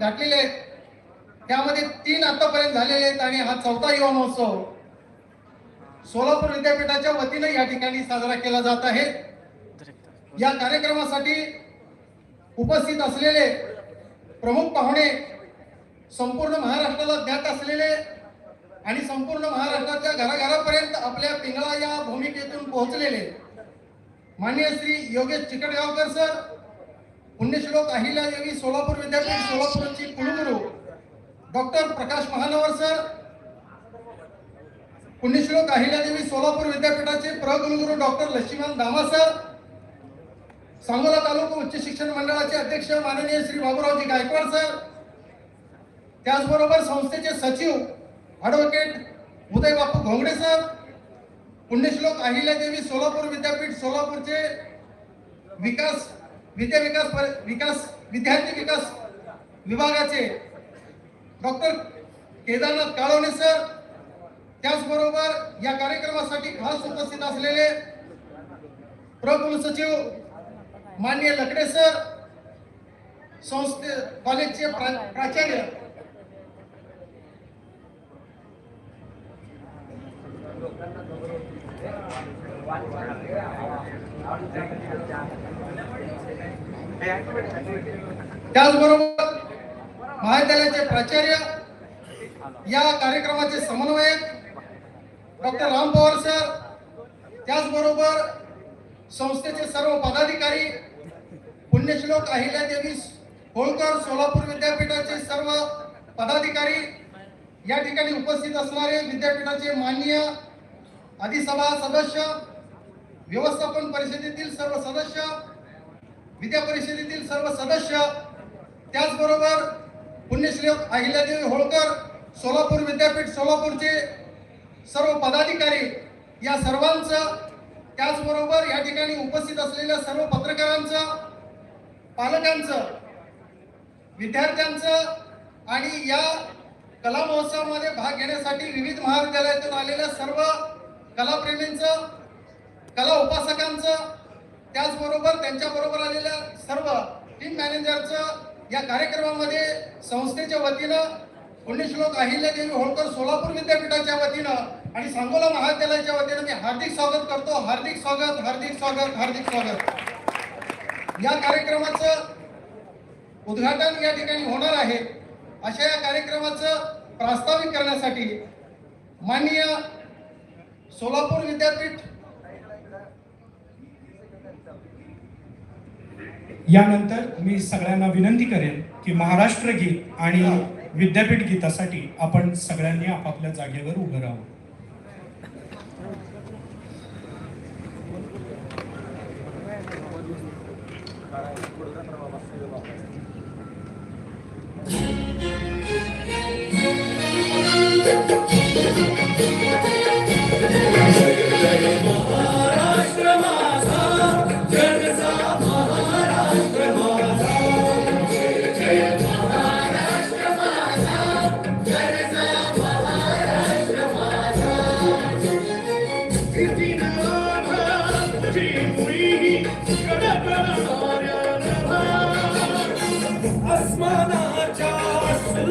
घातलेले आहेत. त्यामध्ये तीन आतापर्यंत झालेले आहेत आणि हा चौथा युवा महोत्सव सोलापूर विद्यापीठाच्या वतीनं या ठिकाणी साजरा केला जात आहे. या कार्यक्रमासाठी उपस्थित असलेले प्रमुख पाहुणे संपूर्ण महाराष्ट्राला ज्ञात असलेले आणि संपूर्ण महाराष्ट्राच्या घराघरापर्यंत आपल्या पिंगळा या भूमिकेतून पोहोचलेले माननीय श्री योगेश चिकटगावकर सर पुण्यश्लोक अहिल्यादेवी सोलापूर विद्यापीठ सोलापूरची कुलगुरू डॉक्टर प्रकाश महानवर सर. पुण्यश्लोक अहिल्यादेवी सोलापूर विद्यापीठाचे प्रकुलगुरू डॉक्टर लक्ष्मण दामा सर. सांगोला तालुका उच्च शिक्षण मंडळाचे अध्यक्ष माननीय श्री बाबूरावजी गायकवाड सर. त्याचबरोबर संस्थेचे सचिव ॲडव्होकेट उदय बापू घोंगडे सर. पुण्यश्लोक अहिल्यादेवी सोलापूर विद्यापीठ सोलापूरचे विकास विद्या विकास पर- विकास विद्यार्थी विकास विभागाचे डॉक्टर केदारनाथ काळवणे सर त्याचबरोबर या कार्यक्रमासाठी खास उपस्थित असलेले प्रकुलसचिव मान्य लकडे सर संस्थे कॉलेजचे प्राचार्य प्राचार्य. त्याचबरोबर महाविद्यालयाचे प्राचार्य या कार्यक्रमाचे समन्वयक डॉक्टर राम पवार सर त्याचबरोबर संस्थेचे सर्व पदाधिकारी पुण्यश्लोक अहिल्यादेवी होळकर सोलापूर विद्यापीठाचे सर्व पदाधिकारी या ठिकाणी उपस्थित असणारे विद्यापीठाचे माननीय अधिसभा सदस्य व्यवस्थापन परिषदेतील सर्व सदस्य विद्या परिषदेतील सर्व सदस्य त्याचबरोबर पुण्यश्री अहिल्यादेवी होळकर सोलापूर विद्यापीठ सोलापूरचे सर्व पदाधिकारी या सर्वांचं त्याचबरोबर या ठिकाणी उपस्थित असलेल्या सर्व पत्रकारांचं पालकांचं विद्यार्थ्यांचं आणि या कला महोत्सवामध्ये भाग घेण्यासाठी विविध महाविद्यालयातून आलेल्या सर्व कलाप्रेमींचं कला उपासकांचं त्याचबरोबर त्यांच्याबरोबर आलेल्या सर्व टीम मॅनेजरचं या कार्यक्रमामध्ये संस्थेच्या वतीनं पुण्यश्लोक अहिल्यादेवी होळकर सोलापूर विद्यापीठाच्या वतीनं आणि सांगोला महाविद्यालयाच्या वतीनं मी हार्दिक स्वागत करतो. हार्दिक स्वागत हार्दिक स्वागत हार्दिक स्वागत. या कार्यक्रमाचं उद्घाटन या ठिकाणी होणार आहे. अशा या कार्यक्रमाचं प्रास्ताविक करण्यासाठी माननीय सोलापूर विद्यापीठ यानंतर मी सगळ्यांना विनंती करेन की महाराष्ट्र गीत आणि विद्यापीठ गीतासाठी आपण सगळ्यांनी आपापल्या जागेवर उभं राहावं you.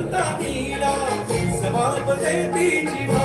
सुलतानीला जबाब देती जिवा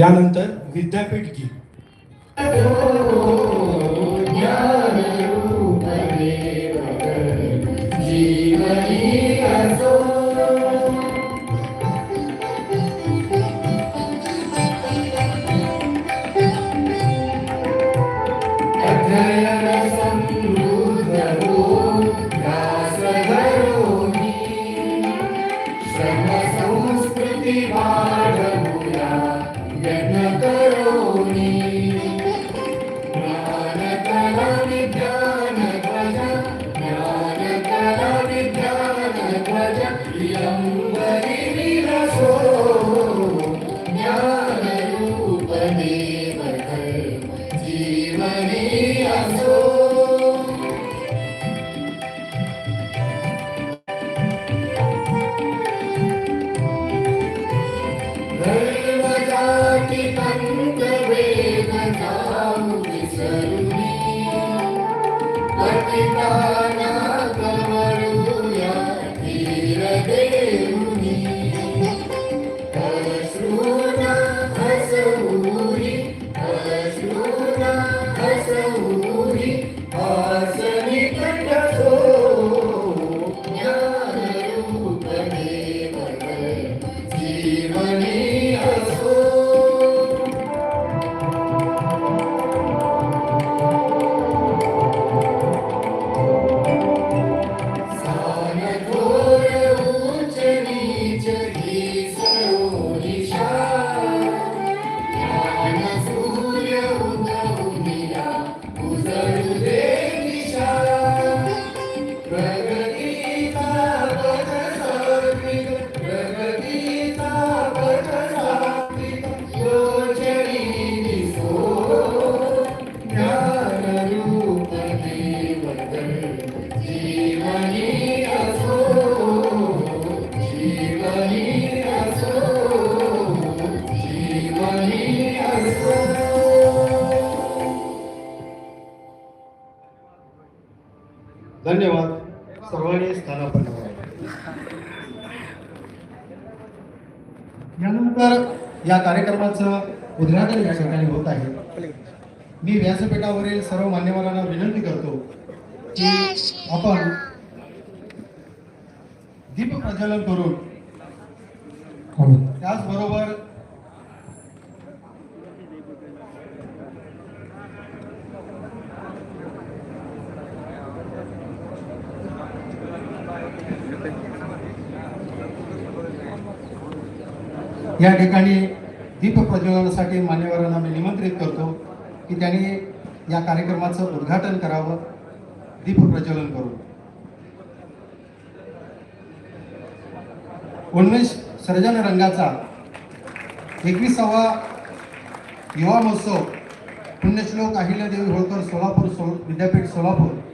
यानंतर विद्यापीठ गीत पङ्क धन्यवाद. सर्वांनी स्थानापन्न. यानंतर या कार्यक्रमाचं उद्घाटन या ठिकाणी होत आहे. मी व्यासपीठावरील सर्व मान्यवरांना विनंती करतो की आपण दीप प्रज्वलन करून त्याचबरोबर या ठिकाणी दीप प्रज्वलनासाठी मान्यवरांना मी निमंत्रित करतो की त्यांनी या कार्यक्रमाचं उद्घाटन करावं. दीप प्रज्वलन करून. उन्मेष सर्जन रंगाचा एकविसावा युवा महोत्सव पुण्यश्लोक अहिल्यादेवी होळकर सोलापूर सो विद्यापीठ सोलापूर.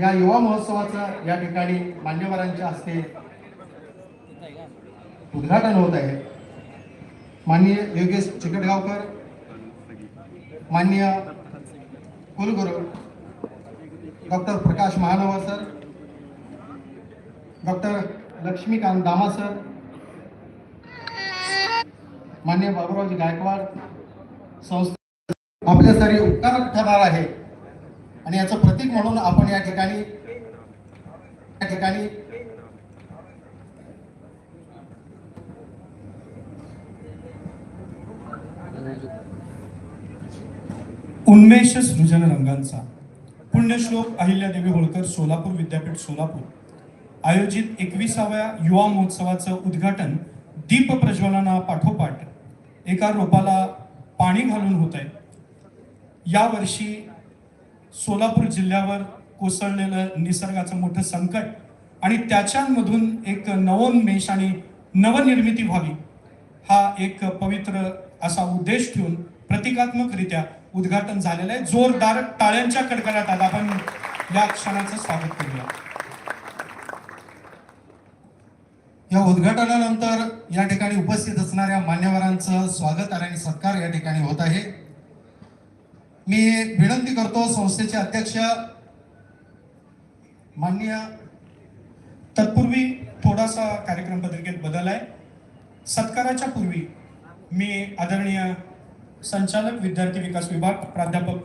या युवा महोत्सवाचा या ठिकाणी मान्यवरांच्या हस्ते उद्घाटन होत आहे. माननीय योगेश चिकटगावकर माननीय कुलगुरू doctor Prakash Mahanvar sir doctor Laxmikant Dama sir मान्य बाबूरावजी गायकवाड संस्था आपल्यासाठी उपकारक ठरणार आहे. आणि याचं प्रतीक म्हणून आपण या ठिकाणी या ठिकाणी उन्मेष सृजन रंगांचा पुण्यश्लोक अहिल्यादेवी होळकर सोलापूर विद्यापीठ सोलापूर. आयोजित एकविसाव्या युवा महोत्सवाचं उद्घाटन दीप प्रज्वलना पाठोपाठ एका रोपाला पाणी घालून होत आहे यावर्षी सोलापूर जिल्ह्यावर कोसळलेलं निसर्गाचं मोठं संकट आणि त्याच्यामधून एक नवोन्मेष आणि नवनिर्मिती व्हावी हा एक पवित्र असा उद्देश ठेवून प्रतिकात्मकरित्या उद्घाटन झालेलं आहे. जोरदार टाळ्यांच्या कडकडाटात आपण या क्षणाचं स्वागत करूया. या उद्घाटनानंतर या ठिकाणी उपस्थित असणाऱ्या मान्यवरांचं स्वागत आणि सत्कार या ठिकाणी होत आहे. मी विनंती करतो संस्थेचे अध्यक्ष मान्य तत्पूर्वी थोडासा कार्यक्रम पत्रिकेत बदल आहे. सत्काराच्या पूर्वी मी आदरणीय संचालक विद्यार्थी विकास विभाग प्राध्यापक